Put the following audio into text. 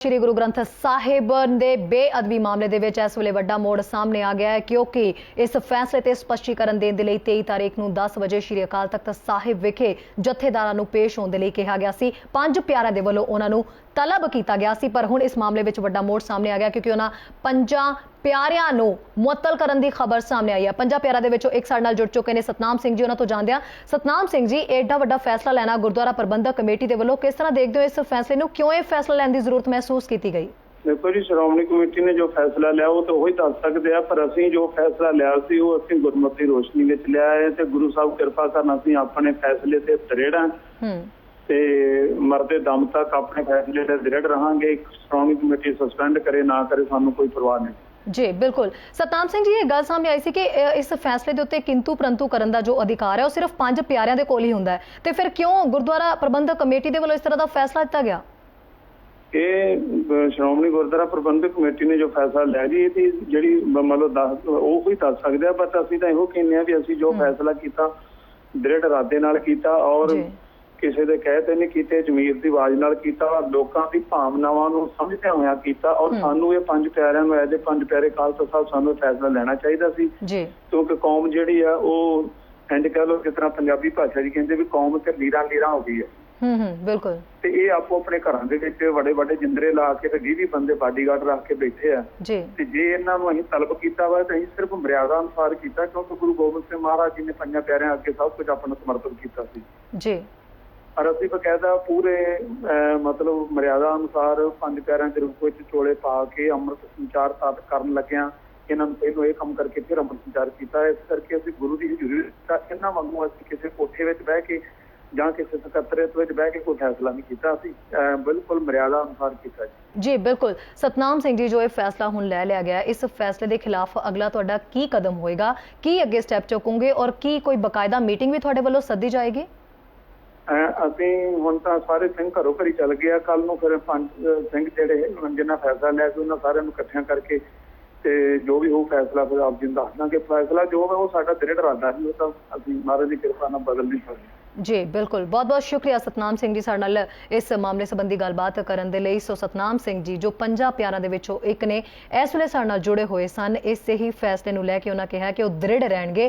ਸ਼੍ਰੀ ਗੁਰੂ ਗ੍ਰੰਥ ਸਾਹਿਬ ਦੇ ਬੇਅਦਬੀ ਮਾਮਲੇ ਦੇ ਵਿੱਚ ਇਸ ਵੇਲੇ ਵੱਡਾ ਮੋੜ ਸਾਹਮਣੇ ਆ ਗਿਆ ਹੈ, ਕਿਉਂਕਿ ਇਸ ਫੈਸਲੇ ਤੇ ਸਪਸ਼ਟੀਕਰਨ ਦੇਣ ਦੇ ਲਈ 23 ਤਾਰੀਖ ਨੂੰ 10 ਵਜੇ ਸ਼੍ਰੀ ਅਕਾਲ ਤਖਤ ਸਾਹਿਬ ਵਿਖੇ ਜਥੇਦਾਰਾਂ ਨੂੰ ਪੇਸ਼ ਹੋਣ ਦੇ ਲਈ ਕਿਹਾ ਗਿਆ ਸੀ। ਪੰਜ ਪਿਆਰਿਆਂ ਦੇ ਵੱਲੋਂ ਉਹਨਾਂ ਨੂੰ ਤਲਬ ਕੀਤਾ ਗਿਆ ਸੀ, ਪਰ ਹੁਣ ਇਸ ਮਾਮਲੇ ਵਿੱਚ ਵੱਡਾ ਮੋੜ ਸਾਹਮਣੇ ਆ ਗਿਆ, ਕਿਉਂਕਿ ਉਹਨਾਂ ਪੰਜਾਂ ਪਿਆਰਿਆਂ ਨੂੰ ਮੁਅੱਤਲ ਕਰਨ ਦੀ ਖਬਰ ਸਾਹਮਣੇ ਆਈ ਹੈ। ਪੰਜਾਂ ਪਿਆਰਿਆਂ ਦੇ ਵਿੱਚੋਂ ਇੱਕ ਸਾਡੇ ਨਾਲ ਜੁੜ ਚੁੱਕੇ ਨੇ ਸਤਨਾਮ ਸਿੰਘ ਜੀ ਉਹਨਾਂ ਤੋਂ ਜਾਣਦੇ ਹਾਂ। ਸਤਨਾਮ ਸਿੰਘ ਜੀ ਐਡਾ ਵੱਡਾ ਫੈਸਲਾ ਲੈਣਾ ਗੁਰਦੁਆਰਾ ਪ੍ਰਬੰਧਕ ਕਮੇਟੀ ਦੇ ਵੱਲੋਂ ਕਿਸ ਤਰ੍ਹਾਂ ਦੇਖਦੇ ਹੋ ਇਸ ਫੈਸਲੇ ਨੂੰ? ਕਿਉਂ ਇਹ ਫੈਸਲਾ ਲੈਣ ਦੀ ਜ਼ਰੂਰਤ ਮਹਿਸੂਸ ਕੀਤੀ ਗਈ? ਦੇਖੋ ਜੀ ਸ਼੍ਰੋਮਣੀ ਕਮੇਟੀ ਨੇ ਜੋ ਫੈਸਲਾ ਲਿਆ ਉਹ ਤਾਂ ਉਹੀ ਦੱਸ ਸਕਦੇ ਆ ਪਰ ਅਸੀਂ ਜੋ ਫੈਸਲਾ ਲਿਆ ਸੀ ਉਹ ਅਸੀਂ ਗੁਰਮਤਿ ਰੋਸ਼ਨੀ ਵਿੱਚ ਲਿਆ ਹੈ ਤੇ ਗੁਰੂ ਸਾਹਿਬ ਕਿਰਪਾ ਕਰਨ ਅਸੀਂ ਆਪਣੇ ਫੈਸਲੇ ਤੇ ਦ੍ਰਿੜ ਤੇ ਮਰਦੇ ਦਮ ਤੱਕ ਆਪਣੇ ਫੈਸਲੇ ਤੇ ਦ੍ਰਿੜ ਰਹਾਂਗੇ। ਇੱਕ ਸ਼੍ਰੋਮਣੀ ਕਮੇਟੀ ਸਸਪੈਂਡ ਕਰੇ ਨਾ ਕਰੇ ਸਾਨੂੰ ਕੋਈ ਪਰਵਾਹ ਨਹੀਂ। ਜੀ ਬਿਲਕੁਲ। ਸਤਨਾਮ ਸਿੰਘ ਜੀ ਇਹ ਗੱਲ ਸਾਹਮਣੇ ਆਈ ਸੀ ਕਿ ਇਸ ਫੈਸਲੇ ਦੇ ਉੱਤੇ ਕਿੰਤੂ ਪ੍ਰੰਤੂ ਕਰਨ ਦਾ ਜੋ ਅਧਿਕਾਰ ਹੈ ਉਹ ਸਿਰਫ ਪੰਜ ਪਿਆਰਿਆਂ ਦੇ ਕੋਲ ਹੀ ਹੁੰਦਾ ਹੈ। ਤੇ ਫਿਰ ਕਿਉਂ ਗੁਰਦੁਆਰਾ ਪ੍ਰਬੰਧਕ ਕਮੇਟੀ ਦੇ ਵੱਲੋਂ ਇਸ ਤਰ੍ਹਾਂ ਦਾ ਫੈਸਲਾ ਦਿੱਤਾ ਗਿਆ? ਇਹ ਸ਼੍ਰੋਮਣੀ ਗੁਰਦੁਆਰਾ ਪ੍ਰਬੰਧਕ ਕਮੇਟੀ ਨੇ ਜੋ ਫੈਸਲਾ ਲਿਆ ਜੀ ਇਹਦੀ ਜਿਹੜੀ ਮ- ਮਤਲਬ ਉਹ ਕੋਈ ਦੱਸ ਸਕਦੇ ਆ ਬਟ ਅਸੀਂ ਤਾਂ ਇਹੋ ਕਹਿੰਦੇ ਆ ਵੀ ਅਸੀਂ ਜੋ ਫੈਸਲਾ ਕੀਤਾ ਦ੍ਰਿੜ ਇਰਾਦੇ ਨਾਲ ਕੀਤਾ ਔਰ। ਕਿਸੇ ਦੇ ਕਹਿ ਤੇ ਨਹੀਂ ਕੀਤੇ ਜ਼ਮੀਰ ਦੀ ਆਵਾਜ਼ ਨਾਲ ਕੀਤਾ ਲੋਕਾਂ ਦੀ ਭਾਵਨਾਵਾਂ ਨੂੰ ਸਮਝਦਿਆਂ ਹੋਇਆਂ ਕੀਤਾ ਔਰ ਸਾਨੂੰ ਇਹ ਪੰਜ ਪਿਆਰਿਆਂ ਨੂੰ ਐਜ ਪੰਜ ਪਿਆਰੇ ਖਾਲਸਾ ਸਾਹਿਬ ਸਾਨੂੰ ਫੈਸਲਾ ਲੈਣਾ ਚਾਹੀਦਾ ਸੀ। ਜੀ। ਕਿਉਂਕਿ ਕੌਮ ਜਿਹੜੀ ਆ ਉਹ ਇੰਜ ਕਹਿ ਲਓ ਜਿਸ ਤਰ੍ਹਾਂ ਪੰਜਾਬੀ ਭਾਸ਼ਾ ਜੀ ਕਹਿੰਦੇ ਵੀ ਕੌਮ ਤੇ ਲੀਰਾਂ ਲੀਰਾਂ ਹੋ ਗਈ ਹੈ ਹੂੰ ਹੂੰ ਬਿਲਕੁਲ। ਤੇ ਇਹ ਆਪੋ ਆਪਣੇ ਘਰਾਂ ਦੇ ਵਿੱਚ ਵੱਡੇ ਵੱਡੇ ਜਿੰਦਰੇ ਲਾ ਕੇ ਤੇ 20 ਬੰਦੇ ਬਾਡੀਗਾਰਡ ਰੱਖ ਕੇ ਬੈਠੇ ਆ। ਜੀ। ਤੇ ਜੇ ਇਹਨਾਂ ਨੂੰ ਅਸੀਂ ਤਲਬ ਕੀਤਾ ਵਾ ਤਾਂ ਅਸੀਂ ਸਿਰਫ ਮਰਿਆਦਾ ਅਨੁਸਾਰ ਕੀਤਾ ਕਿਉਂਕਿ ਗੁਰੂ ਗੋਬਿੰਦ ਸਿੰਘ ਮਹਾਰਾਜ ਜੀ ਨੇ ਪੰਜਾਂ ਪਿਆਰਿਆਂ ਅੱਗੇ ਸਭ ਕੁਝ ਆਪਣਾ ਸਮਰਪਿਤ ਕੀਤਾ ਸੀ। ਜੀ। ਪਰ ਅਸੀਂ ਬਕਾਇਦਾ ਪੂਰੇ ਮਤਲਬ ਮਰਿਆਦਾ ਅਨੁਸਾਰ ਪੰਜ ਪਿਆਰਿਆਂ ਦੇ ਰੂਪ ਵਿੱਚ ਚੋਲੇ ਪਾ ਕੇ ਅੰਮ੍ਰਿਤ ਸੰਚਾਰ ਸਾਧ ਕਰਨ ਲੱਗਿਆ ਇਹਨਾਂ ਨੂੰ ਪਹਿਲੋਂ ਇਹ ਕੰਮ ਕਰਕੇ ਫਿਰ ਅੰਮ੍ਰਿਤ ਸੰਚਾਰ ਕੀਤਾ। ਇਸ ਕਰਕੇ ਅਸੀਂ ਗੁਰੂ ਦੀ ਹਜ਼ੂਰੀ ਵਿੱਚ ਇਹਨਾਂ ਵਾਂਗੂ ਅਸੀਂ ਕਿਸੇ ਕੋਠੇ ਵਿੱਚ ਬਹਿ ਕੇ ਜਾਂ ਕਿਸੇ ਸਕੱਤਰੇਤ ਵਿੱਚ ਬਹਿ ਕੇ ਕੋਈ ਫੈਸਲਾ ਨਹੀਂ ਕੀਤਾ। ਅਸੀਂ ਬਿਲਕੁਲ ਮਰਿਆਦਾ ਅਨੁਸਾਰ ਕੀਤਾ ਜੀ। ਬਿਲਕੁਲ। ਸਤਨਾਮ ਸਿੰਘ ਜੀ, ਜੋ ਇਹ ਫੈਸਲਾ ਹੁਣ ਲੈ ਲਿਆ ਗਿਆ, ਇਸ ਫੈਸਲੇ ਦੇ ਖਿਲਾਫ ਅਗਲਾ ਤੁਹਾਡਾ ਕੀ ਕਦਮ ਹੋਏਗਾ? ਕੀ ਅੱਗੇ ਸਟੈਪ ਚੁੱਕੋਗੇ? ਔਰ ਕੀ ਕੋਈ ਬਕਾਇਦਾ ਮੀਟਿੰਗ ਵੀ ਤੁਹਾਡੇ ਵੱਲੋਂ ਸੱਦੀ ਜਾਏਗੀ? ਅਸੀਂ ਹੁਣ ਤਾਂ ਸਾਰੇ ਸਿੰਘ ਘਰੋਂ ਘਰੀ ਚੱਲ ਗਏ ਆ। ਕੱਲ ਨੂੰ ਫਿਰ ਪੰਜ ਸਿੰਘ ਜਿਹੜੇ ਜਿੰਨਾ ਫੈਸਲਾ ਲਿਆ ਸੀ ਉਹਨਾਂ ਸਾਰਿਆਂ ਨੂੰ ਇਕੱਠਿਆਂ ਕਰਕੇ ਤੇ ਜੋ ਵੀ ਹੋਊ ਫੈਸਲਾ ਫਿਰ ਆਪ ਜੀ ਨੂੰ ਦੱਸ ਦਾਂਗੇ। ਫੈਸਲਾ ਜੋ ਹੈ ਉਹ ਸਾਡਾ ਦ੍ਰਿੜ ਇਰਾਦਾ ਸੀ ਉਹ ਤਾਂ ਅਸੀਂ ਮਹਾਰਾਜ ਦੀ ਕਿਰਪਾ ਨਾਲ ਬਦਲ ਨਹੀਂ ਸਕਦੇ। ਜੀ, ਬਿਲਕੁਲ। ਬਹੁਤ ਬਹੁਤ ਸ਼ੁਕਰੀਆ ਸਤਨਾਮ ਸਿੰਘ ਜੀ ਸਾਡੇ ਨਾਲ ਇਸ ਮਾਮਲੇ ਸੰਬੰਧੀ ਗੱਲਬਾਤ ਕਰਨ ਦੇ ਲਈ। ਸੋ ਸਤਨਾਮ ਸਿੰਘ ਜੀ, ਜੋ ਪੰਜਾਂ ਪਿਆਰਾਂ ਦੇ ਵਿੱਚੋਂ ਇੱਕ ਨੇ, ਇਸ ਵੇਲੇ ਸਾਡੇ ਨਾਲ ਜੁੜੇ ਹੋਏ ਸਨ। ਇਸੇ ਹੀ ਫੈਸਲੇ ਨੂੰ ਲੈ ਕੇ ਉਹਨਾਂ ਕਿਹਾ ਕਿ ਉਹ ਦ੍ਰਿੜ ਰਹਿਣਗੇ।